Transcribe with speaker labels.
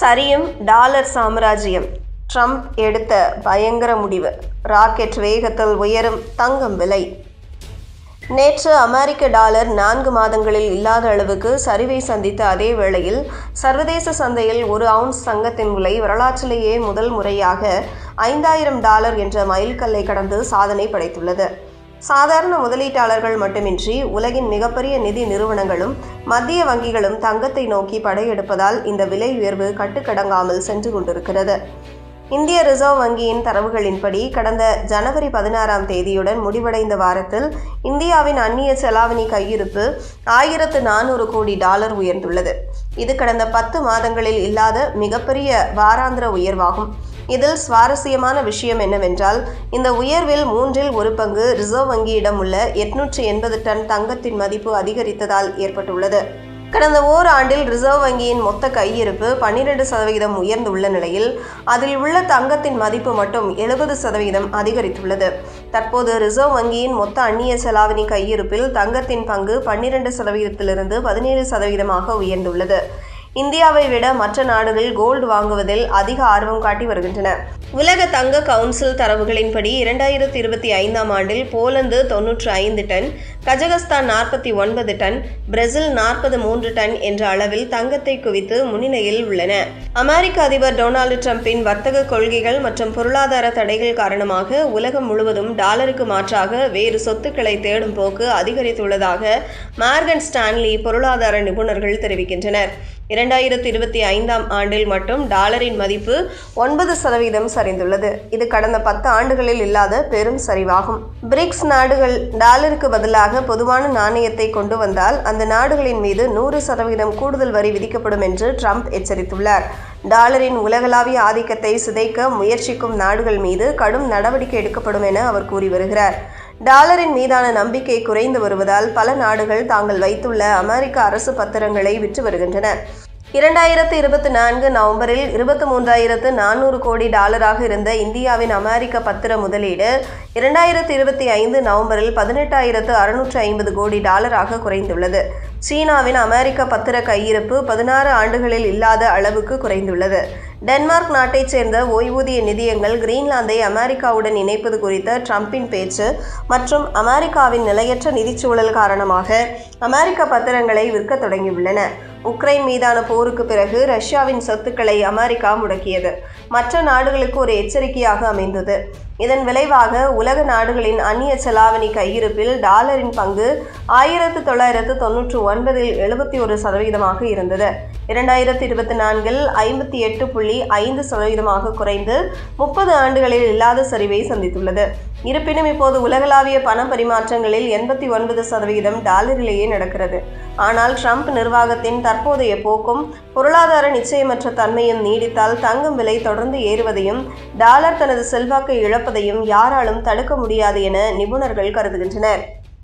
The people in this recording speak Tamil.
Speaker 1: சரியும் டாலர் சாம்ராஜ்யம். ட்ரம்ப் எடுத்த பயங்கர முடிவு. ராக்கெட் வேகத்தில் உயரும் தங்கம் விலை. நேற்று அமெரிக்க டாலர் நான்கு மாதங்களில் இல்லாத அளவுக்கு சரிவை சந்தித்த அதே வேளையில் சர்வதேச சந்தையில் ஒரு அவுன்ஸ் தங்கத்தின் விலை வரலாற்றிலேயே முதல் முறையாக ஐந்தாயிரம் டாலர் என்ற மைல்கல்லை கடந்து சாதனை படைத்துள்ளது. சாதாரண முதலீட்டாளர்கள் மட்டுமின்றி உலகின் மிகப்பெரிய நிதி நிறுவனங்களும் மத்திய வங்கிகளும் தங்கத்தை நோக்கி படையெடுப்பதால் இந்த விலை உயர்வு கட்டுக்கடங்காமல் சென்று கொண்டிருக்கிறது. இந்திய ரிசர்வ் வங்கியின் தரவுகளின்படி கடந்த ஜனவரி பதினாறாம் தேதியுடன் முடிவடைந்த வாரத்தில் இந்தியாவின் அந்நிய செலாவணி கையிருப்பு ஆயிரத்து நானூறு கோடி டாலர் உயர்ந்துள்ளது. இது கடந்த பத்து மாதங்களில் இல்லாத மிகப்பெரிய வாராந்திர உயர்வாகும். இதில் சுவாரஸ்யமான விஷயம் என்னவென்றால் இந்த உயர்வில் மூன்றில் ஒரு பங்கு ரிசர்வ் வங்கியிடம் உள்ள எட்நூற்றி எண்பது டன் தங்கத்தின் மதிப்பு அதிகரித்ததால் ஏற்பட்டுள்ளது. கடந்த ஓராண்டில் ரிசர்வ் வங்கியின் மொத்த கையிருப்பு பன்னிரண்டு சதவிகிதம் உயர்ந்துள்ள நிலையில் அதில் உள்ள தங்கத்தின் மதிப்பு மட்டும் எழுபது சதவிகிதம் அதிகரித்துள்ளது. தற்போது ரிசர்வ் வங்கியின் மொத்த அந்நிய செலாவணி கையிருப்பில் தங்கத்தின் பங்கு பன்னிரண்டு சதவிகிதத்திலிருந்து பதினேழு சதவிகிதமாக உயர்ந்துள்ளது. இந்தியாவை விட மற்ற நாடுகள் கோல்டு வாங்குவதில் அதிக ஆர்வம் காட்டி வருகின்றன. உலக தங்க கவுன்சில் தரவுகளின்படி இரண்டாயிரத்தி இருபத்தி ஐந்தாம் ஆண்டில் போலந்து தொன்னூற்று ஐந்து டன் கஜகஸ்தான் நாற்பத்தி ஒன்பது டன் பிரேசில் நாற்பது மூன்று டன் என்ற அளவில் தங்கத்தை குவித்து முன்னிலையில் உள்ளன. அமெரிக்க அதிபர் டொனால்டு டிரம்பின் வர்த்தக கொள்கைகள் மற்றும் பொருளாதார தடைகள் காரணமாக உலகம் முழுவதும் டாலருக்கு மாற்றாக வேறு சொத்துக்களை தேடும் போக்கு அதிகரித்துள்ளதாக மார்கன் ஸ்டான்லி பொருளாதார நிபுணர்கள் தெரிவிக்கின்றனர். இரண்டாயிரத்தி இருபத்தி ஐந்தாம் ஆண்டில் மட்டும் டாலரின் மதிப்பு ஒன்பது சதவீதம் சரிந்துள்ளது. இது கடந்த பத்து ஆண்டுகளில் இல்லாத பெரும் சரிவாகும். பிரிக்ஸ் நாடுகள் டாலருக்கு பதிலாக பொதுவான நாணயத்தை கொண்டு வந்தால் அந்த நாடுகளின் மீது நூறு சதவீதம் கூடுதல் வரி விதிக்கப்படும் என்று ட்ரம்ப் எச்சரித்துள்ளார். டாலரின் உலகளாவிய ஆதிக்கத்தை சிதைக்க முயற்சிக்கும் நாடுகள் மீது கடும் நடவடிக்கை எடுக்கப்படும் என அவர் கூறி வருகிறார். டாலரின் மீதான நம்பிக்கை குறைந்து வருவதால் பல நாடுகள் தாங்கள் வைத்துள்ள அமெரிக்க அரசு பத்திரங்களை விற்று வருகின்றன. இரண்டாயிரத்து இருபத்தி நான்கு நவம்பரில் இருபத்தி மூன்றாயிரத்து நானூறு கோடி டாலராக இருந்த இந்தியாவின் அமெரிக்க பத்திர முதலீடு இரண்டாயிரத்து இருபத்தி ஐந்து நவம்பரில் பதினெட்டாயிரத்து அறுநூற்று ஐம்பது கோடி டாலராக குறைந்துள்ளது. சீனாவின் அமெரிக்க பத்திர கையிருப்பு பதினாறு ஆண்டுகளில் இல்லாத அளவுக்கு குறைந்துள்ளது. டென்மார்க் நாட்டைச் சேர்ந்த ஓய்வூதிய நிதியங்கள் கிரீன்லாந்தை அமெரிக்காவுடன் இணைப்பது குறித்த ட்ரம்பின் பேச்சு மற்றும் அமெரிக்காவின் நிலையற்ற நிதிச்சூழல் காரணமாக அமெரிக்க பத்திரங்களை விற்க தொடங்கியுள்ளன. உக்ரைன் மீதான போருக்கு பிறகு ரஷ்யாவின் சொத்துக்களை அமெரிக்கா முடக்கியது. மற்ற நாடுகளுக்கு ஒரு எச்சரிக்கையாக அமைந்தது. இதன் விளைவாக உலக நாடுகளின் அந்நிய செலாவணி கையிருப்பில் டாலரின் பங்கு ஆயிரத்து தொள்ளாயிரத்து தொன்னூற்று ஒன்பதில் எழுபத்தி ஒரு சதவீதமாக இருந்தது. இரண்டாயிரத்தி இருபத்தி நான்கில் ஐம்பத்தி எட்டு புள்ளி ஐந்து சதவீதமாக குறைந்து முப்பது ஆண்டுகளில் இல்லாத சரிவை சந்தித்துள்ளது. இருப்பினும் இப்போது உலகளாவிய பண பரிமாற்றங்களில் எண்பத்தி ஒன்பது சதவீதம் டாலரிலேயே நடக்கிறது. ஆனால் ட்ரம்ப் நிர்வாகத்தின் தற்போதைய போக்கும் பொருளாதார நிச்சயமற்ற தன்மையும் நீடித்தால் தங்கம் விலை தொடர்ந்து ஏறுவதையும் டாலர் தனது செல்வாக்கை இழப்பதையும் யாராலும் தடுக்க முடியாது என நிபுணர்கள் கருதுகின்றனர்.